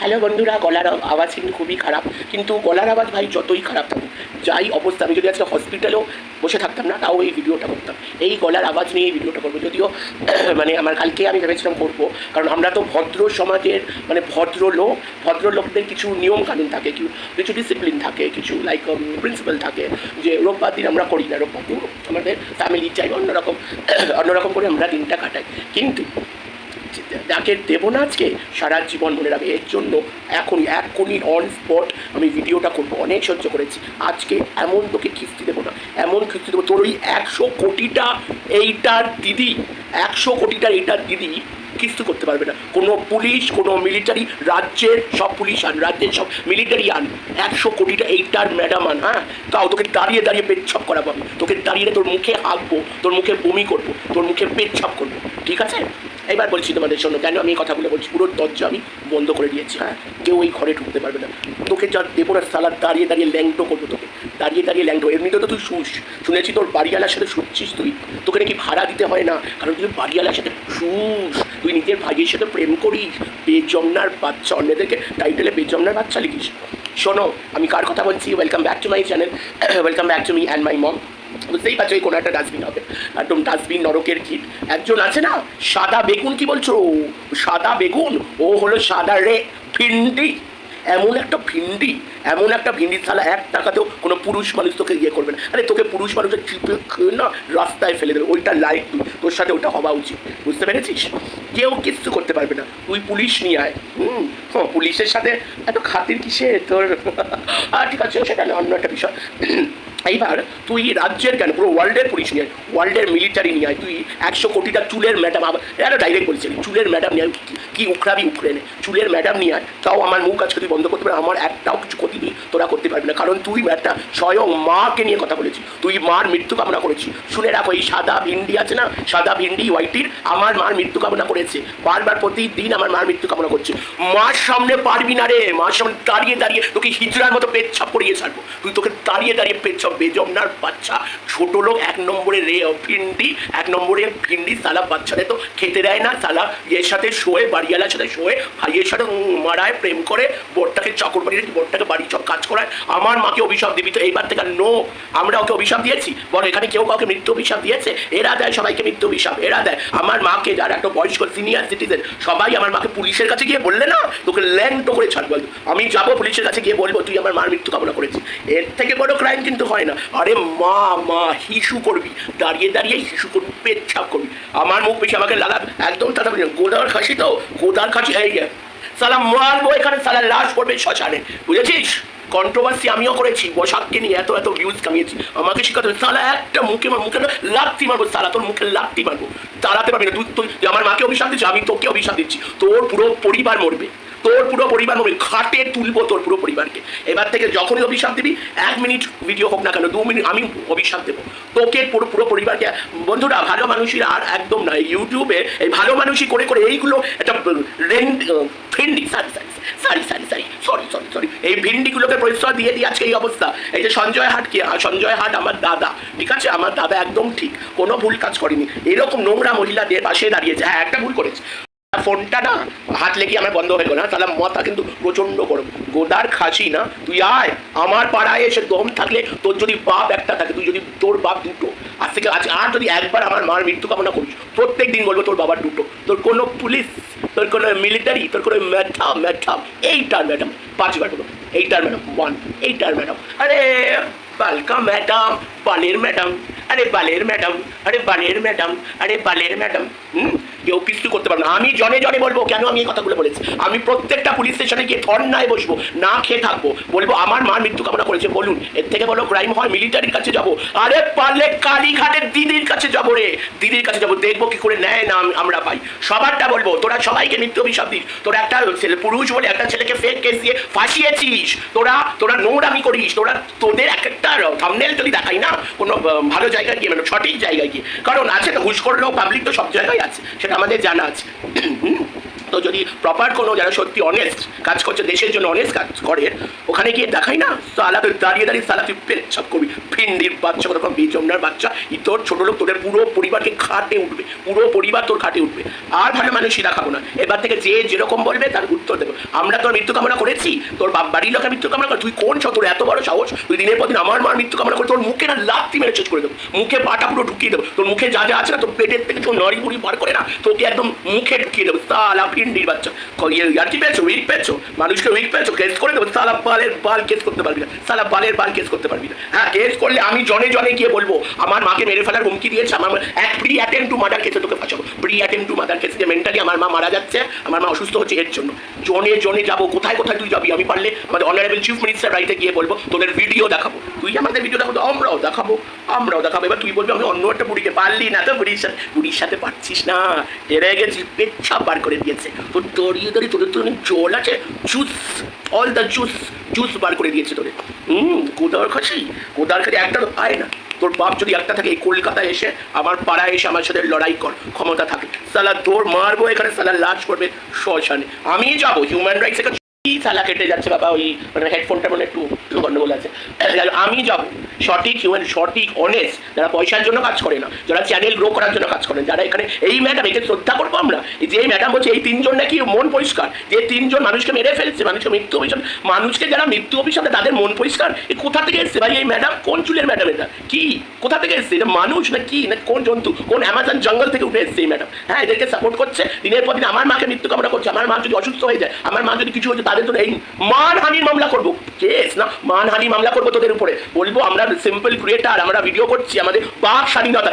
Hello বন্ধুরা, গলার আওয়াজ কিন্তু খুবই খারাপ। কিন্তু গলার আওয়াজ ভাই যতই খারাপ থাকুক, যাই অবস্থা, আমি যদি আজকে হসপিটালেও বসে থাকতাম না, তাও এই ভিডিওটা করতাম। এই গলার আওয়াজ নিয়ে এই ভিডিওটা করব। যদিও মানে আমার কালকে আমি ভেবেছিলাম করব, কারণ আমরা তো ভদ্র সমাজের মানে ভদ্র লোক, ভদ্র লোকদের কিছু নিয়ম কানুন থাকে, কিছু কিছু ডিসিপ্লিন থাকে, কিছু লাইক প্রিন্সিপাল থাকে, যে রোববার দিন আমরা করি না, রোববার দিন আমাদের ফ্যামিলি চাই, অন্যরকম অন্যরকম করে আমরা দিনটা কাটাই। কিন্তু যাকে দেবো না আজকে, সারা জীবন মনে রাখবে এর জন্য এখনই এখনই অন স্পট আমি ভিডিওটা করব, অনেক সহ্য করেছি। আজকে এমন তোকে কিস্তি দেবো না, এমন কিস্তি দেবো, তোর ওই একশো কোটিটা এইটার দিদি, একশো কোটিটার এইটার দিদি কিস্তি করতে পারবে না। কোনো পুলিশ, কোনো মিলিটারি রাজ্যের সব পুলিশ আন, রাজ্যের সব মিলিটারি আন, একশো কোটিটা এইটার ম্যাডাম আন হ্যাঁ? তাও তোকে দাঁড়িয়ে দাঁড়িয়ে পেচ্ছাপ করাবো আমি। তোকে দাঁড়িয়ে তোর মুখে আঁকবো তোর মুখে বমি করব, তোর মুখে পেচ্ছাপ করব, ঠিক আছে? এবার বলছি তোমাদের জন্য কেন আমি এই কথাগুলো বলছি? পুরো দরজা আমি বন্ধ করে দিয়েছি। হ্যাঁ। কেউ ওই ঘরে ঢুকতে পারবে না। তোকে যা দেবো সালাদ দাঁড়িয়ে দাঁড়িয়ে ল্যাংটো করব তোকে দাঁড়িয়ে দাঁড়িয়ে ল্যাংটো। এমনিতে তো তুই শুস শুনেছি তোর বাড়িওয়ালার সাথে শুচ্ছিস তুই। তোকে নাকি ভাড়া দিতে হয় না কারণ তুই বাড়িওয়ালার সাথে শুস। তুই নিজের ভাইয়ের সাথে প্রেম করিস। বেজমনার বাচ্চা অন্যদেরকে টাইটেলে বেজমনার বাচ্চা লিখিস। শোনো আমি কার কথা বলছি? Welcome back to my channel welcome back to me and my mom বুঝতেই পারছ, এই কোনো একটা ডাস্টবিন হবে। একদম ডাস্টবিন নরকের কীট। একজন আছে না, সাদা বেগুন, কি বলছো? সাদা বেগুন, ও হলো সাদা রে, ভিন্ডি। এমন একটা ভিন্ডি, এমন একটা ভিন্ডি ছাড়া এক টাকাতেও কোনো পুরুষ মানুষ তোকে ইয়ে করবে না। আরে তোকে পুরুষ মানুষের চিপে খেয়ে না রাস্তায় ফেলে দেবে, ওইটা লাইক তুই, তোর সাথে ওটা হওয়া উচিত, বুঝতে পেরেছিস? কেউ কিচ্ছু করতে পারবে না, তুই পুলিশ নিয়ে আয়, হুম? হ্যাঁ পুলিশের সাথে এত খাতির কিসে তোর? আর ঠিক আছে সেটা অন্য একটা বিষয়। এইবার তুই রাজ্যের কেন, পুরো ওয়ার্ল্ডের পুলিশ নিয়ে ওয়ার্ল্ডের মিলিটারি নিয়ে আয়, তুই একশো কোটিটা চুলের ম্যাডাম আবার, এটা ডাইরেক্ট বলছিলি চুলের ম্যাডাম নিয়ে কি উখড়াবি উখড়ে নে, চুলের ম্যাডাম নিয়ে আয়, তাও আমার মুখ আজকে তুই বন্ধ করতে পারবে আমার একটাও কিছু ক্ষতি নেই। তোরা করতে পারবি না, কারণ তুই একটা স্বয়ং মাকে নিয়ে কথা বলেছিস। তুই মার মৃত্যু কামনা করেছিস। শুনে রাখো, এই সাদা ভিন্ডি আছে না? সাদা ভিন্ডি, হোয়াইটির, আমার মার মৃত্যু কামনা করেছে। বারবার প্রতিদিন আমার মার মৃত্যু কামনা করছে। মার সামনে পারবি না রে, মার সামনে দাঁড়িয়ে দাঁড়িয়ে তোকে হিজড়ার মতো পেচ্ছাপ করিয়ে ছাড়বো। তুই তোকে দাঁড়িয়ে দাঁড়িয়ে পেচ্ছাপ, বেজমনার বাচ্চা। ছোট লোক এক নম্বরে রে ভিন্ডি, এক নম্বরে ভিন্ডি, সালা বাচ্চাদের তো খেতে দেয় না, সালা ইয়ের সাথে শোয়ে, বাড়িওয়ালার সাথে শোয়ে, ভাইয়ের সাথে মারায়, প্রেম করে বোর্ডটাকে চকর বাড়ি রেখে বোর্ডটাকে বাড়ি চক কাজ করায়, আমার মাকে অভিশাপ দিবি তো এইবার থেকে নো আমরা ওকে অভিশাপ দিয়েছি। বল, এখানে কেউ কাউকে মৃত্যু অভিশাপ দিয়েছে? এরা দেয়, সবাইকে মৃত্যু অভিশাপ, এরা দেয়। আমার মাকে যারা একটা বয়স্ক সিনিয়র সিটিজেন সবাই আমার মাকে পুলিশের কাছে গিয়ে বললে না, তোকে ল্যাংটো করে ছাড়বো আমি যাব পুলিশের কাছে গিয়ে বলব, তুই আমার মার মৃত্যু কামনা করেছিস। এর থেকে বড় ক্রাইম কিন্তু হয় না। আরে মা মা, হিসু করবি, দাঁড়িয়ে দাঁড়িয়ে হিসু করবি, পেচ্ছাপ করবি। আমার মুখ বেশি আমাকে লাগা একদম তাড়া গোদার খাসি তো, গোদার খাসি, এই সালা মারবো এখানে সালা লাশ পড়বে শ্মশানে। বুঝেছিস? কন্ট্রোভার্সি আমিও করেছি, বসাককে নিয়ে এত এত ভিউজ কামিয়েছি। আমাকে শিখাতে সালা একটা মুখে মুখে না, লাত্তি মারবো, সালা, তোর মুখে লাগতি মারবো। তাড়াতে পারবি না, তুই তুই আমার মাকে অভিশাপ দিচ্ছি আমি তোকে অভিশাপ দিচ্ছি, তোর পুরো পরিবার মরবে। তোর পুরো পরিবার মরবে খাটে তুলবো তোর পুরো পরিবারকে। এবার থেকে যখনই অভিশাপ দিবি, এক মিনিট ভিডিও হোক না কেন, দু মিনিট, আমি অভিশাপ দেবো। তোকে পুরো পুরো পরিবারকে, বন্ধুরা, ভালো মানুষের আর একদম না ইউটিউবে এই ভালো মানুষই করে করে এইগুলো একটা রেন্ট ফ্রেন্ডি সারি সারি সারি সারি সারি সরি সরি সরি এই ভিন্ডিগুলোকে পরিচয় দিয়ে দিয়ে আজকে এই অবস্থা। এই যে সঞ্জয় হাট কি? সঞ্জয় হাট আমার দাদা, ঠিক আছে? আমার দাদা একদম ঠিক, কোনো ভুল কাজ করেনি। এরকম নোংরা মহিলাদের পাশে দাঁড়িয়েছে। হ্যাঁ একটা ভুল করেছে। ফোনটা না হাত লেগে আমার বন্ধ হয়ে গেল না? তাহলে মাথা কিন্তু প্রচণ্ড গরম। গোদার খাসি না? তুই আয়, আমার পাড়ায় এসে দম থাকলে তোর যদি বাপ একটা থাকে, তুই যদি তোর বাপ দুটো। আজ থেকে আজ আর যদি একবার আমার মার মৃত্যু কামনা করিস, প্রত্যেক দিন বলব তোর বাবার দুটো। তোর কোনো পুলিশ, তোর কোনো মিলিটারি তোর কোনো ম্যাডাম ম্যাডাম এইটার ম্যাডাম পাঁচবার বলো। এইটার ম্যাডাম ওয়ান এইটার ম্যাডাম আরে, বালকা ম্যাডাম বালের ম্যাডাম আরে বালের ম্যাডাম আরে বালের ম্যাডাম আরে বালের ম্যাডাম হুম? কেউ কিছু করতে পারবে না। আমি জনে জনে বলব, কেন আমি এই কথাগুলো বলেছি? আমি প্রত্যেকটা পুলিশ স্টেশনে গিয়ে ধর্নায় বসবো, না খেয়ে থাকব। বলব, আমার মার মৃত্যু কামনা করেছে, বলুন। এর থেকে বলো ক্রাইম হয় মিলিটারির কাছে যাব। আরে পারলে কালীঘাটের দিদির কাছে যাব রে। দিদির কাছে যাব, দেখব কি করে নেয় না আমরা পাই। সবারটা বলব, তোরা সবাইকে মৃত্যু অভিশাপ দিস। তোরা একটা ছেলে, পুরুষ বলে একটা ছেলেকে ফেক কেস দিয়ে ফাঁসিয়েছিস। তোরা তোরা নোংরামি করিস। তোরা তোদের এক একটা থামনেল যদি দেখাই না, কোনো ভালো জায়গায় গিয়ে মানে সঠিক জায়গায় গিয়ে। কারণ আছে তো, ঘুষ করলেও পাবলিক তো সব জায়গায় আছে। সেটা আমাদের জানা আছে? তো যদি প্রপার কোনো যারা সত্যি অনেস্ট কাজ করছে, দেশের জন্য অনেস্ট কাজ করে, ওখানে গিয়ে দেখাই না? সালা তুই দাঁড়িয়ে দাঁড়িয়ে সালা তুই পেচ্ছাপ করবি ফিন্দির বাচ্চা কোথাও বেজমনার বাচ্চা, ই তোর ছোট লোক তোদের পুরো পরিবারকে খাটে উঠবে, পুরো পরিবার তোর খাটে উঠবে। আর ভালো মানুষই দেখাবো না। এবার থেকে যে যেরকম বলবে তার উত্তর দেবো। আমরা তোর মৃত্যু কামনা করেছি, তোর বাপ বাড়ির লোকের মৃত্যু কামনা করে, তুই কোন ছ তোর এত বড় সাহস, তুই দিনের পর দিন আমার মার মৃত্যু কামনা করে তোর মুখে না লাত্তি মেরে শেষ করে দেবো। মুখে পাটা পুরো ঢুকিয়ে দেবো। তোর মুখে যা যা আছে না তোর পেটের থেকে তোর নড়ি বুড়ি বার করে না, তোকে একদম মুখে ঢুকিয়ে দেবো। সালা বাচ্চা। ইয়ার কি পেয়েছ? উইক পেয়েছ? মানুষকে উইক পেয়েছ? কেস করে দেবো। বালের বাল কেস করতে পারবি না। বালের বাল কেস করতে পারবি না। হ্যাঁ কেস করলে আমি জনে জনে গিয়ে বলব, আমার মাকে মেরে ফেলার হুমকি দিয়েছে, আমার এক প্রি অ্যাটেম্প টু মার্ডার কেসে তোকে ফাঁসাবো। প্রি অ্যাটেম্প টু মার্ডার কেসে যে মেন্টালি আমার মা মারা যাচ্ছে, আমার মা অসুস্থ হচ্ছে, এর জন্য। জনে জনে যাব। কোথায় কোথায় তুই যাবি? আমি পারলে আমাদের অনারেবল চিফ মিনিস্টার বাড়িতে গিয়ে বলব, তোদের ভিডিও দেখাবো। তুই আমাদের ভিডিও দেখাবো আমরাও দেখাবো। আমরাও দেখাবো। এবার তুই বলবি, আমি অন্য একটা বুড়িকে পারলি না তো, বুড়ির সাথে বুড়ির সাথে পারছিস না। হেরে গেছিস পেচ্ছা বার করে দিয়েছে। তোর দড়িয়ে তোদের তো অনেক জল আছে। Juice all the juice juice বার করে দিয়েছে হুম খাসি খাসি একটা তো পায় না। তোর বাপ যদি একটা থাকে, এই কলকাতায় এসে আমার পাড়ায় এসে আমার সাথে লড়াই কর, ক্ষমতা থাকে। সালা তোর মারবো এখানে, সালা লাশ করবে শ্মশানে। আমি যাব হিউম্যান রাইটস সালা কেটে যাচ্ছে বাবা? ওই মানে হেডফোনটা একটু গন্ডগোল আছে। আমি যাব সঠিক হিউম্যান সঠিক যারা পয়সার জন্য কাজ করে না, যারা চ্যানেল গ্রো করার জন্য কাজ যারা এখানে এই ম্যাডাম একে শ্রদ্ধা করব আমরা যে ম্যাডাম এই তিনজন নাকি মন পরিষ্কার, যে তিনজন মানুষকে মেরে ফেলছে, মানুষকে মৃত্যু অভিশাপ, মানুষকে যারা মৃত্যু অভিশাপে তাদের মন পরিষ্কার, এ কোথা থেকে এসছে ভাই? এই ম্যাডাম কোন চুলের ম্যাডাম এটা? কি? কোথা থেকে এসছে? এটা মানুষ না কি? না কোন জন্তু? কোন অ্যামাজন জঙ্গল থেকে উঠে এসছে এই ম্যাডাম হ্যাঁ এদেরকে সাপোর্ট করছে, দিনের পর দিন আমার মাকে মৃত্যু কামনা করছে, আমার মা যদি অসুস্থ হয়ে যায়, আমার মা যদি কিছু হয়ে যায় তাদের তো এই মানহানির মামলা করব। কেস না মানহানি মামলা করব তোদের উপরে। বলব আমরা সিম্পল ক্রিয়েটার আমরা ভিডিও করছি, আমাদের বাক স্বাধীনতা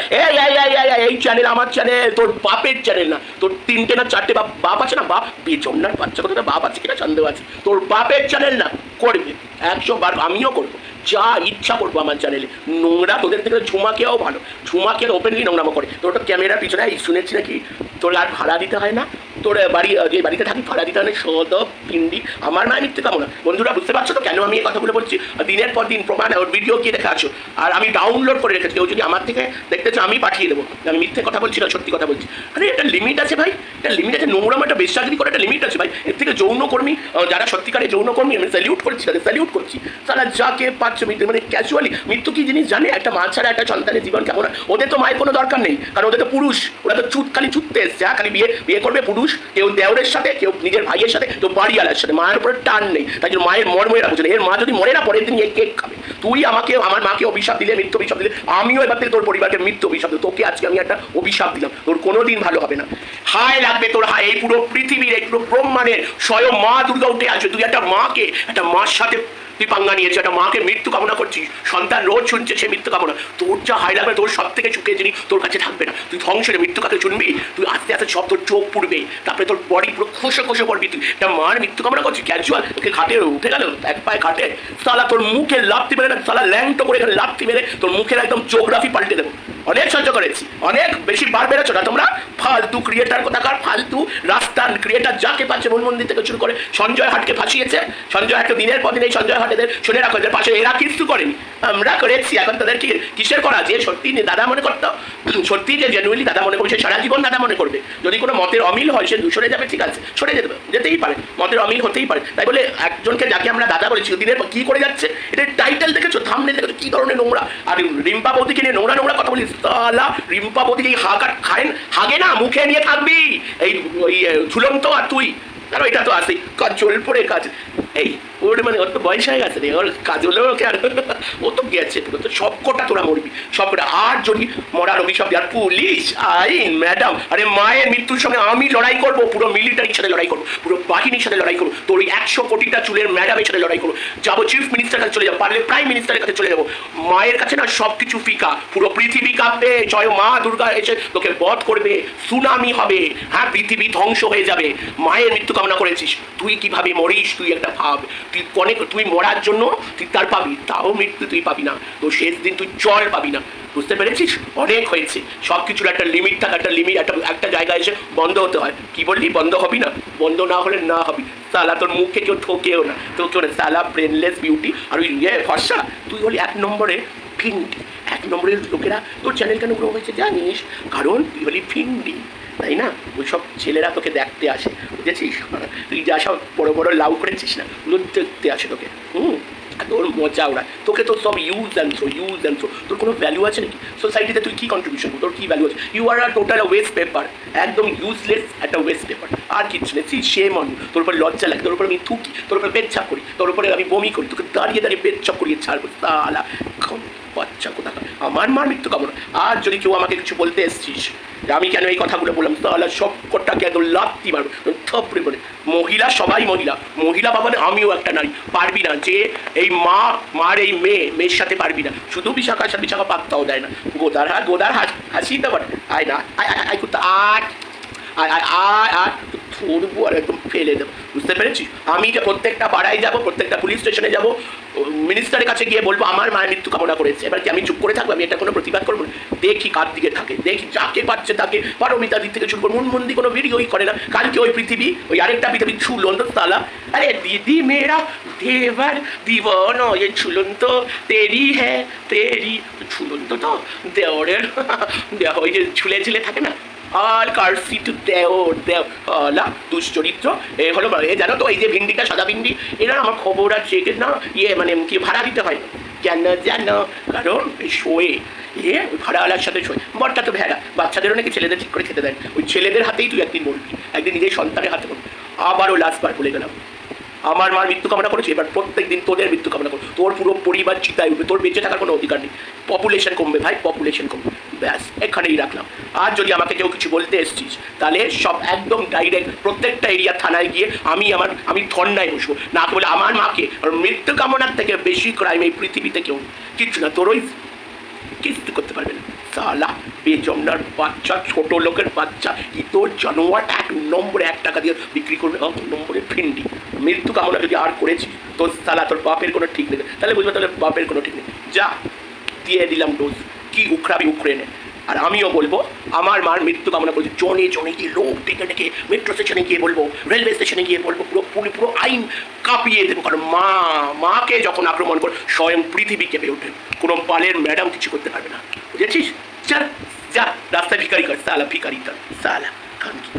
এই চ্যানেল আমার চ্যানেল তোর বাপের চ্যানেল না। তোর তিনটে না চারটে বাপ বাপ আছে না? বাপ বেজন্নার বাচ্চা কথা বাপ আছে কিনা সন্দেহ আছে। তোর বাপের চ্যানেল না, করবে। একশো বার আমিও করব। যা ইচ্ছা করব আমার চ্যানেলে নোংরা তোদের থেকে ঝুমাকেও ভালো। ঝুমাকে ওপেনলি নোংরামো করে। তোর তো ক্যামেরার পিছনে শুনেছি নাকি? তোর আর ভাড়া দিতে হয় না? তোর বাড়ি যে বাড়িতে থাকি ভাড়া দিতে হয়, সদ, পিন্ডি। আমার মায়ের মিথ্যে কামনা। বন্ধুরা, বুঝতে পারছ তো কেন আমি এই কথাগুলো বলছি? দিনের পর দিন প্রমাণ ওর ভিডিও কি দেখে আছো? আর আমি ডাউনলোড করে রেখেছি। কেউ যদি আমার থেকে দেখতে চাও আমি পাঠিয়ে দেবো। আমি মিথ্যে কথা বলছি না, সত্যি কথা বলছি। আরে, একটা লিমিট আছে ভাই। একটা লিমিট আছে। নোংরাম একটা বেশাগিরি করে একটা লিমিট আছে ভাই। এর থেকে যৌনকর্মী যারা সত্যিকারের যৌনকর্মী, আমি স্যালিউট করছি, তাদের স্যালিউট করছি। তারা যাকে পাচ্ছে মৃত্যু মানে ক্যাজুয়ালি মৃত্যু কি জিনিস জানে? একটা মা ছাড়া একটা সন্তানের জীবন কেমন? ওদের তো মায়ের কোনো দরকার নেই। কারণ ওদের তো পুরুষ। ওরা তো চুত খালি চুততে এসছে হ্যাঁ? খালি বিয়ে বিয়ে করবে পুরুষ। কেউ দেওরের সাথে, কেউ নিজের ভাইয়ের সাথে, কেউ বাড়িওয়ালার সাথে, মায়ের উপরে টান নেই। তাই জন্য মায়ের মর্ময়েরা বুঝে এর মা যদি মরে না পরের দিন কেক খাবে। তুই আমাকে, আমার মাকে অভিশাপ দিলে মৃত্যু অভিশাপ দিলে, আমিও এবার থেকে তোর পরিবারকে মৃত্যু অভিশাপ দিল তোকে আজকে আমি একটা অভিশাপ দিলাম। তোর কোনো দিন ভালো হবে না। হায় লাগবে তোর হায়। এই পুরো পৃথিবীর, এই পুরো ব্রহ্মাণ্ডের স্বয়ং মা দুর্গা উঠে আসবে। তুই একটা মাকে, একটা মার সাথে তুই নিয়েছে একটা মাকে মৃত্যু কামনা করছিস। সন্তান রোজ শুনছে সে মৃত্যু কামনা। তোর যা হাই লাগবে, তোর সব থেকে চুকে যিনি তোর কাছে থাকবে না। তুই ধ্বংসের মৃত্যু কাকে শুনবি, তুই আস্তে আস্তে সব তোর চোখ পুড়বে। তারপরে তোর বডি পুরো খসে খসে পড়বি তুই। একটা মার মৃত্যু কামনা করছিস ক্যাজুয়াল ওকে খাটে উঠে গেল, এক পায়ে খাটে সালা তোর মুখে লাপতি মেরে না, সালা ল্যাংটো করে এখানে লাপতি মেরে তোর মুখের একদম জিওগ্রাফি পাল্টে দেবো। অনেক সহ্য করেছি। অনেক বেশি বার বেড়েছো না তোমরা? ফালতু ক্রিয়েটার কোথাকার, ফালতু রাস্তার ক্রিয়েটার যাকে পাচ্ছে মন মন্দির থেকে শুরু করে সঞ্জয় হাটকে ফাঁসিয়েছে। সঞ্জয় হাটকে দিনের পর দিন এই সঞ্জয় হাটেদের শুনে রাখো, এদের পাশে এরা কিছু করেনি। আমরা করেছি, এখন তাদের কি, কিসের করা? যে সত্যি দাদা মনে করতো, সত্যি যে জেনুইনলি দাদা মনে করবে, সে সারা জীবন দাদা মনে করবে। যদি কোনো মতের অমিল হয়, সে সরে যাবে, ঠিক আছে, সরে যেতে যেতেই পারে। মতের অমিল হতেই পারে। তাই বলে একজনকে যাকে আমরা দাদা বলেছি দিনের কি করে যাচ্ছে? এটার টাইটেল দেখেছ? থামনে দেখেছ? কি ধরনের নোংরা? আর রিম্পা বৌদিকে নিয়ে নোংরা নোংরা কথা বলিস? সালা রিম্পা বৌদিকে হাগার খায়েন হাগে না, মুখে নিয়ে থাকবি। এই ঝুলন্ত আর তুই। কারণ এটা তো আসেই কাজ, চল পড়ে কাজ। এই, ওর মানে ওর তো বয়স হয়ে গেছে রে, ওর কাজ হলো ওকে আর ও তো গেছে তো সব কটা তোরা মরবি, সব কটা। আর যদি মরার অভিশাপ আর পুলিশ, আইন, ম্যাডাম, আরে মায়ের মৃত্যুর সঙ্গে আমি লড়াই করব, পুরো মিলিটারির সাথে লড়াই করব, পুরো বাহিনীর সাথে লড়াই করব, তোর ওই একশো কোটিটা চুলের ম্যাডামের সাথে লড়াই করব, যাব চিফ মিনিস্টার কাছে চলে যাব, পারলে প্রাইম মিনিস্টারের কাছে চলে যাব। মায়ের কাছে না সব কিছু ফিকা, পুরো পৃথিবী কাঁপবে, জয় মা দুর্গা এসে তোকে বধ করবে, সুনামি হবে হ্যাঁ পৃথিবী ধ্বংস হয়ে যাবে, মায়ের মৃত্যু কামনা করেছিস, তুই কীভাবে মরিস, তুই একটা ভাব। তুই অনেক তুই মরার জন্য তুই তার পাবি, তাও মৃত্যু তুই পাবি না। তো শেষ দিন তুই জল পাবি না। বুঝতে পেরেছিস? অনেক হয়েছে। সব কিছুর একটা লিমিট থাকে, একটা লিমিট একটা একটা জায়গায় এসে বন্ধ হতে হয়। কি বললি? বন্ধ হবি না? বন্ধ না হলে না হবি। সালা, তোর মুখে কেউ ঠকেও না। তোর কেউ না সালা ব্রেনলেস বিউটি আর ওই ইয়ে ফর্সা। তুই হলি এক নম্বরে ফিন্ডি। এক নম্বরের লোকেরা তোর চ্যানেল কেন গ্রো হয়েছে জানিস? কারণ তুই হলি ফিন্ডি। তাই না? ওই সব ছেলেরা তোকে দেখতে আসে, বুঝেছিস? তুই যা সব বড় বড় লাউ করেছিস না, ওগুলো দেখতে আসে তোকে, হুম? তোর মজা ওরা। তোকে তো সব ইউজ অ্যান্ড ইউজ অ্যান্ড তোর কোনো ভ্যালু আছে নাকি? সোসাইটিতে তুই কী কন্ট্রিবিউশন তোর কী ভ্যালু আছে? You are are total waste paper একদম ইউজলেস একটা ওয়েস্ট পেপার আর কিছু নেই। সি সে মন তোর উপর লজ্জা লাগে, তোর উপর আমি থুকি, তোর উপর পেচ্ছাপ করি, তোর উপরে আমি বমি করি, তোকে দাঁড়িয়ে দাঁড়িয়ে পেচ্ছাপ করিয়ে ছাড়বো তালা বাচ্চা কোথা আমার মার মৃত্যু কামনা। আর যদি কেউ আমাকে কিছু বলতে এসছিস, আমি কেন এই কথাগুলো বললাম? তাহলে সব কটাকে একদম লাত্তি মারবো। থপড়ে বলে মহিলা সবাই মহিলা। মহিলা বাবানে আমিও একটা নারী। পারবি না যে এই মা, মার এই মেয়ে, মেয়ের সাথে পারবি না। শুধু বিশাখার সাথে বিশাখা পাত্তাও দেয় না। গোদার হাত, গোদার হাসি তো পারে আয় না, আয় আয় আয় করতে আয়। আর আর আর ধরবো আর একদম ফেলে দেবো। বুঝতে পেরেছিস আমি যে প্রত্যেকটা পাড়ায় যাব, প্রত্যেকটা পুলিশ স্টেশনে যাব মিনিস্টারের কাছে গিয়ে বলব, আমার মায়ের মৃত্যু কামনা করেছে। এবার কি আমি চুপ করে থাকব? আমি এটা কোনো প্রতিবাদ করব দেখি কার দিকে থাকে, দেখি যাকে পাচ্ছে তাকে। পারমিতা দিক থেকে শুরু করব মন্দি কোনো ভিডিওই করে না। কালকে ওই পৃথিবী, ওই আরেকটা পৃথিবী ঝুলন্ত তালা। আরে দিদি মেয়েরা দেবার দিবন ये ঝুলন্ত, তেরি হ্যাঁ তেরি। ঝুলন্ত তো, দেওরের, দেওয়া ওই যে ঝুলে ঝুলে থাকে না? আর কার্সি টু দেওর দেও, আলা দুশ্চরিত্র। এ হলো এ জানো তো, এই যে ভিন্ডিটা, সাদা ভিন্ডি, এরা আমার খবর আছে যে না ইয়ে মানে কি ভাড়া দিতে হয়। কেন জানো? কারণ শোয়ে ওই ভাড়াওয়ালার সাথে শোয়ে। বরটা তো ভেড়া, বাচ্চাদেরও নাকি ছেলেদের ঠিক করে খেতে দেয়। ওই ছেলেদের হাতেই তুই একদিন বলবি, একদিন নিজের সন্তানের হাতে বলবি। আবারও লাস্টবার বলে গেলাম। আমার মার মৃত্যু কামনা করেছি, এবার প্রত্যেক দিন তোদের মৃত্যু কামনা করো তোর পুরো পরিবার চিতায় উঠবে, তোর বেঁচে থাকার কোনো অধিকার নেই। পপুলেশন কমবে, ভাই পপুলেশন কমবে। ব্যাস, এখানেই রাখলাম। আর যদি আমাকে কেউ কিছু বলতে এসছিস, তাহলে সব একদম ডাইরেক্ট প্রত্যেকটা এরিয়া থানায় গিয়ে আমি আমার, আমি ধর্নায় বসবো। না বলে আমার মাকে মৃত্যু কামনার থেকে বেশি ক্রাইম এই পৃথিবীতে কেউ। কিচ্ছু না। তোর ওই কিছু করতে পারবে না। সালা বেজমনার বাচ্চা, ছোট লোকের বাচ্চা তোর জানোয়ার? এক নম্বরে এক টাকা দিয়ে বিক্রি করবে এক নম্বরে ফিন্ডি মৃত্যু কামনা যদি আর করেছি তোর সালা তোর বাপের কোনো ঠিক নেই। তাহলে বুঝবে তাহলে বাপের কোনো ঠিক নেই। যা, দিয়ে দিলাম ডোজ কি উখড়াবি উখড়ে নে। আর আমিও বলব, আমার মার মৃত্যু কামনা করছি। জনে জনে গিয়ে লোক ডেকে ডেকে মেট্রো স্টেশনে গিয়ে বলব রেলওয়ে স্টেশনে গিয়ে বলব, পুরো পুরো পুরো আইন কাঁপিয়ে দেবো। কারণ মা, মাকে যখন আক্রমণ করে, স্বয়ং পৃথিবী কেঁপে ওঠে কোনো পালের ম্যাডাম কিছু করতে পারবে না। বুঝেছিস? চল যা, রাস্তায় ভিকারি কর, সালা ভিকারি কর সালা কারণ কি